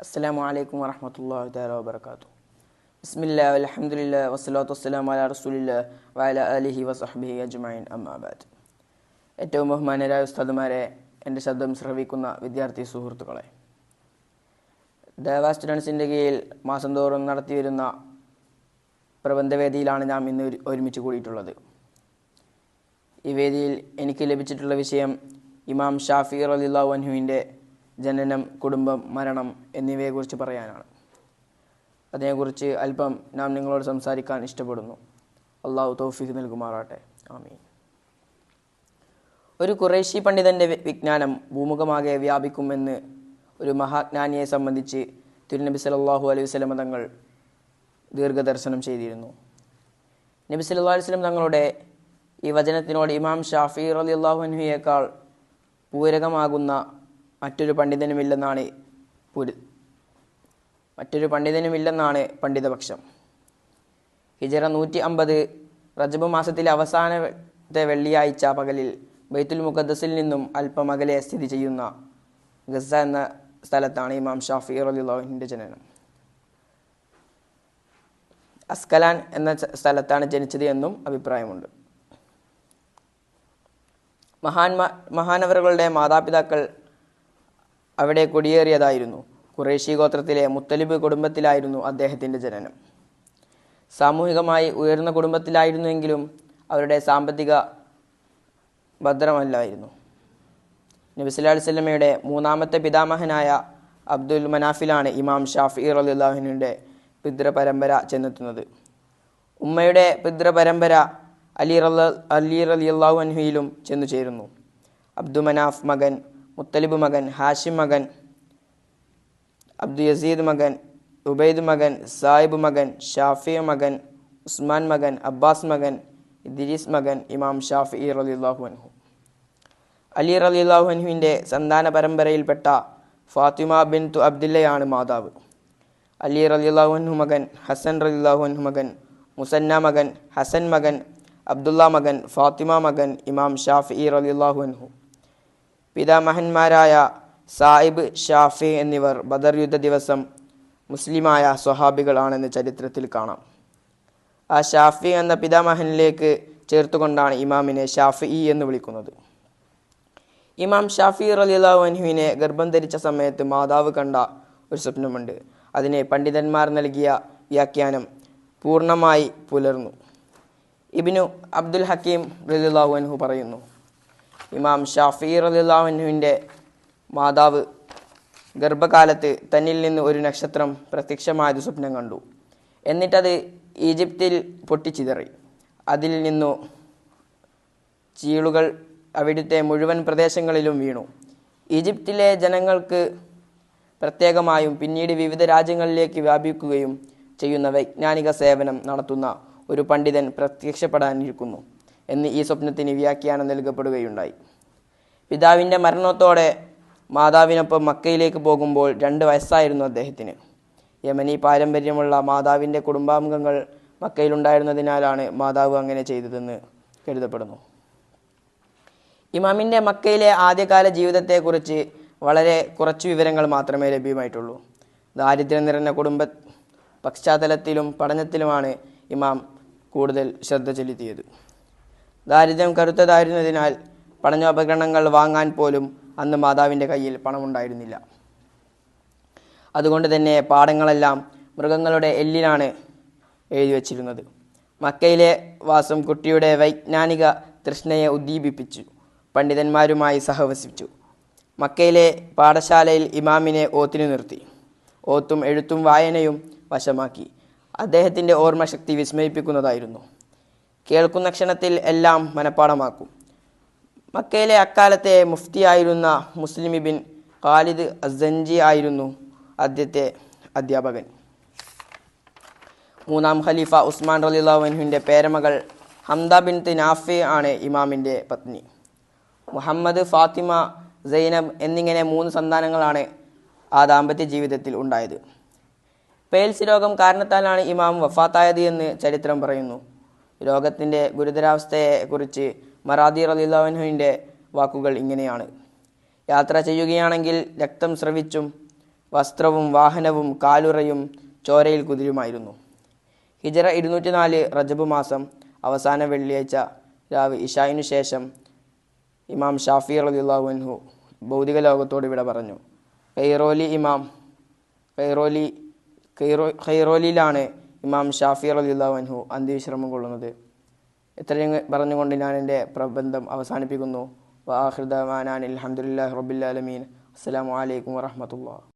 അസ്സലാമു വലൈക്കും വറഹമത്തല്ലാഹി താല വാബർക്കാത്തു ബിസ്മില്ല അൽഹംദുലില്ലാ വസ്സലാത്തു വസ്സലാമു അലാ റസൂലില്ല വഅലാ ആലിഹി വസഹ്ബിഹി അജ്മഈൻ അമ്മാബാദ് ഏറ്റവും ബഹുമാനരായ ഉസ്താദുമാരെ എന്റെ ശബ്ദം ശ്രവിക്കുന്ന വിദ്യാർത്ഥി സുഹൃത്തുക്കളെ ദേവ സ്റ്റുഡൻസിന്റെ കീഴിൽ മാസം തോറും നടത്തിവരുന്ന പ്രബന്ധവേദിയിലാണ് ഞാൻ ഇന്ന് ഒരുമിച്ച് കൂടിയിട്ടുള്ളത്. ഈ വേദിയിൽ എനിക്ക് ലഭിച്ചിട്ടുള്ള വിഷയം ഇമാം ഷാഫി റലിള്ളാഹു അൻഹുവിന്റെ ജനനം കുടുംബം മരണം എന്നിവയെക്കുറിച്ച് പറയാനാണ്. അതിനെക്കുറിച്ച് അല്പം നാം നിങ്ങളോട് സംസാരിക്കാൻ ഇഷ്ടപ്പെടുന്നു. അള്ളാഹു തൗഫീഖ് നൽകുമാറാട്ടെ ആമീൻ. ഒരു കുറേശി പണ്ഡിതന്റെ വിജ്ഞാനം ഭൂമുഖമാകെ വ്യാപിക്കുമെന്ന് ഒരു മഹാജ്ഞാനിയെ സംബന്ധിച്ച് തിരുനബി സല്ലല്ലാഹു അലൈഹി സ്വലമ തങ്ങൾ ദീർഘദർശനം ചെയ്തിരുന്നു. നബി സല്ലല്ലാഹു അലൈഹി സ്വലം തങ്ങളുടെ ഈ വചനത്തിനോട് ഇമാം ഷാഫി റളിയല്ലാഹു അൻഹുയേക്കാൾ പൂരകമാകുന്ന മറ്റൊരു പണ്ഡിതനുമില്ലെന്നാണ് പുരു മറ്റൊരു പണ്ഡിതനുമില്ലെന്നാണ് പണ്ഡിതപക്ഷം. ഹിജറ നൂറ്റി അമ്പത് റജബ് മാസത്തിലെ അവസാനത്തെ വെള്ളിയാഴ്ച പകലിൽ ബൈത്തുൽ മുഖദ്ദസിൽ നിന്നും അല്പം അകലെ സ്ഥിതി ചെയ്യുന്ന ഗസ എന്ന സ്ഥലത്താണ് ഇമാം ഷാഫി റലിള്ളാഹുവിന്റെ ജനനം. അസ്കലാൻ എന്ന സ്ഥലത്താണ് ജനിച്ചത് എന്നും അഭിപ്രായമുണ്ട്. മഹാന്മാ മഹാനവറുകളുടെ മാതാപിതാക്കൾ അവിടെ കുടിയേറിയതായിരുന്നു. കുറേശി ഗോത്രത്തിലെ മുത്തലിബ് കുടുംബത്തിലായിരുന്നു അദ്ദേഹത്തിന്റെ ജനനം. സാമൂഹികമായി ഉയർന്ന കുടുംബത്തിലായിരുന്നുവെങ്കിലും അവരുടെ സാമ്പത്തിക ഭദ്രമല്ലായിരുന്നു. നബി സല്ലല്ലാഹു അലൈഹി വസല്ലമയുടെ മൂന്നാമത്തെ പിതാമഹനായ അബ്ദുൽ മനാഫിലാണ് ഇമാം ഷാഫി റളിയല്ലാഹുവിന്റെ പിതൃപരമ്പര ചെന്നെത്തുന്നത്. ഉമ്മയുടെ പിതൃപരമ്പര അലി റല്ല അലി അൻഹുയിലും ചെന്നു ചേരുന്നു അബ്ദുൽ മനാഫ് മകൻ മുത്തലിബ് മകൻ ഹാഷിം മകൻ അബ്ദു യസീദ് മകൻ ഉബൈദ് മകൻ സായിബ് മകൻ ഷാഫി മകൻ ഉസ്മാൻ മകൻ അബ്ബാസ് മകൻ ഇദ്രീസ് മകൻ ഇമാം ഷാഫി റളിയല്ലാഹു അൻഹു. അലി റളിയല്ലാഹു അൻഹുവിന്റെ സന്താന പരമ്പരയിൽപ്പെട്ട ഫാത്തിമ ബിൻ തു അബ്ദുല്ലയാണ് മാതാവ്. അലി റളിയല്ലാഹു അൻഹു മകൻ ഹസൻ റളിയല്ലാഹു അൻഹു മകൻ മുസന്ന മകൻ ഹസൻ മകൻ അബ്ദുള്ള മകൻ ഫാത്തിമ മകൻ ഇമാം ഷാഫി റളിയല്ലാഹു അൻഹു. പിതാമഹന്മാരായ സായിബ് ഷാഫി എന്നിവർ ബദർ യുദ്ധ ദിവസം മുസ്ലിമായ സ്വഹാബികളാണെന്ന് ചരിത്രത്തിൽ കാണാം. ആ ഷാഫി എന്ന പിതാമഹനിലേക്ക് ചേർത്തുകൊണ്ടാണ് ഇമാമിനെ ഷാഫി എന്ന് വിളിക്കുന്നത്. ഇമാം ഷാഫി റലിയല്ലാഹു അൻഹുവിനെ ഗർഭം ധരിച്ച സമയത്ത് മാതാവ് കണ്ട ഒരു സ്വപ്നമുണ്ട്. അതിനെ പണ്ഡിതന്മാർ നൽകിയ വ്യാഖ്യാനം പൂർണമായി പുലർന്നു. ഇബിനു അബ്ദുൽ ഹക്കീം അൻഹു പറയുന്നു ഇമാം ഷാഫി അലിള്ളാഹുവിന്റെ മാതാവ് ഗർഭകാലത്ത് തന്നിൽ നിന്ന് ഒരു നക്ഷത്രം പ്രത്യക്ഷമായത് സ്വപ്നം കണ്ടു. എന്നിട്ടത് ഈജിപ്തിൽ പൊട്ടിച്ചിതറി. അതിൽ നിന്നു ചീളുകൾ അവിടുത്തെ മുഴുവൻ പ്രദേശങ്ങളിലും വീണു. ഈജിപ്തിലെ ജനങ്ങൾക്ക് പ്രത്യേകമായും പിന്നീട് വിവിധ രാജ്യങ്ങളിലേക്ക് വ്യാപിക്കുകയും ചെയ്യുന്ന വൈജ്ഞാനിക സേവനം നടത്തുന്ന ഒരു പണ്ഡിതൻ പ്രത്യക്ഷപ്പെടാനിരിക്കുന്നു. എന്ന് ഈ സ്വപ്നത്തിന് വ്യാഖ്യാനം നൽകപ്പെടുകയുണ്ടായി. പിതാവിന്റെ മരണത്തോടെ മാതാവിനൊപ്പം മക്കയിലേക്ക് പോകുമ്പോൾ രണ്ട് വയസ്സായിരുന്നു അദ്ദേഹത്തിന്. യമനി പാരമ്പര്യമുള്ള മാതാവിന്റെ കുടുംബാംഗങ്ങൾ മക്കയിലുണ്ടായിരുന്നതിനാലാണ് മാതാവ് അങ്ങനെ ചെയ്തതെന്ന് കരുതപ്പെടുന്നു. ഇമാമിന്റെ മക്കയിലെ ആദ്യകാല ജീവിതത്തെക്കുറിച്ച് വളരെ കുറച്ച് വിവരങ്ങൾ മാത്രമേ ലഭ്യമായിട്ടുള്ളൂ. ദാരിദ്ര്യം നിറഞ്ഞ കുടുംബ പശ്ചാത്തലത്തിലും പഠനത്തിലുമാണ് ഇമാം കൂടുതൽ ശ്രദ്ധ ചെലുത്തിയത്. ദാരിദ്ര്യം കരുത്തതായിരുന്നതിനാൽ പഠനോപകരണങ്ങൾ വാങ്ങാൻ പോലും അന്ന് മാതാവിന്റെ കയ്യിൽ പണമുണ്ടായിരുന്നില്ല. അതുകൊണ്ട് തന്നെ പാഠങ്ങളെല്ലാം മൃഗങ്ങളുടെ എല്ലിലാണ് എഴുതി വച്ചിരുന്നത്. മക്കയിലെ വാസം കുട്ടിയുടെ വൈജ്ഞാനിക തൃഷ്ണയെ ഉദ്ദീപിപ്പിച്ചു. പണ്ഡിതന്മാരുമായി സഹവസിച്ചു മക്കയിലെ പാഠശാലയിൽ ഇമാമിനെ ഓത്തിനു നിർത്തി. ഓത്തും എഴുത്തും വായനയും വശമാക്കി. അദ്ദേഹത്തിന്റെ ഓർമ്മശക്തി വിസ്മയിപ്പിക്കുന്നതായിരുന്നു. കേൾക്കുന്ന ക്ഷണത്തിൽ എല്ലാം മനഃപ്പാടമാക്കും. മക്കയിലെ അക്കാലത്തെ മുഫ്തിയായിരുന്ന മുസ്ലിം ബിൻ ഖാലിദ് അസഞ്ചി ആയിരുന്നു ആദ്യത്തെ അധ്യാപകൻ. മൂന്നാം ഖലീഫ ഉസ്മാൻ റലിള്ളാഹുവിന്റെ പേരമകൾ ഹംദ ബിൻ നാഫി ആണ് ഇമാമിന്റെ പത്നി. മുഹമ്മദ് ഫാത്തിമ സൈനബ് എന്നിങ്ങനെ മൂന്ന് സന്താനങ്ങളാണ് ആ ദാമ്പത്യ ജീവിതത്തിൽ ഉണ്ടായത്. പേൽസ് രോഗം കാരണത്താലാണ് ഇമാം വഫാത്തായത് എന്ന് ചരിത്രം പറയുന്നു. രോഗത്തിന്റെ ഗുരുതരാവസ്ഥയെക്കുറിച്ച് മറാദി റലിള്ളാഹുവിന്റെ വാക്കുകൾ ഇങ്ങനെയാണ്. യാത്ര ചെയ്യുകയാണെങ്കിൽ രക്തം സ്രവിച്ചും വസ്ത്രവും വാഹനവും കാലുറയും ചോരയിൽ കുതിരുമായിരുന്നു. ഹിജറ ഇരുന്നൂറ്റി നാല് റജബ് മാസം അവസാന വെള്ളിയാഴ്ച രാവ് ഇഷായിനു ശേഷം ഇമാം ഷാഫി അൻഹു ഭൗതിക ലോകത്തോട് ഇവിടെ പറഞ്ഞു. കൈറോലി ഇമാം കൈറോലി കൈറോ ഖൈറോലിയിലാണ് ഇമാം ഷാഫി റളിയല്ലാഹു അൻഹു അന്ത്യവിശ്രമം കൊള്ളുന്നത്. ഇത്രയും പറഞ്ഞുകൊണ്ട് ഞാൻ എന്റെ പ്രബന്ധം അവസാനിപ്പിക്കുന്നു. വാഹൃദാൻ അലഹമുല്ലാ റബുല്ലാലമീൻ അസ്സാം അലൈക്കും വറഹമത്തുള്ള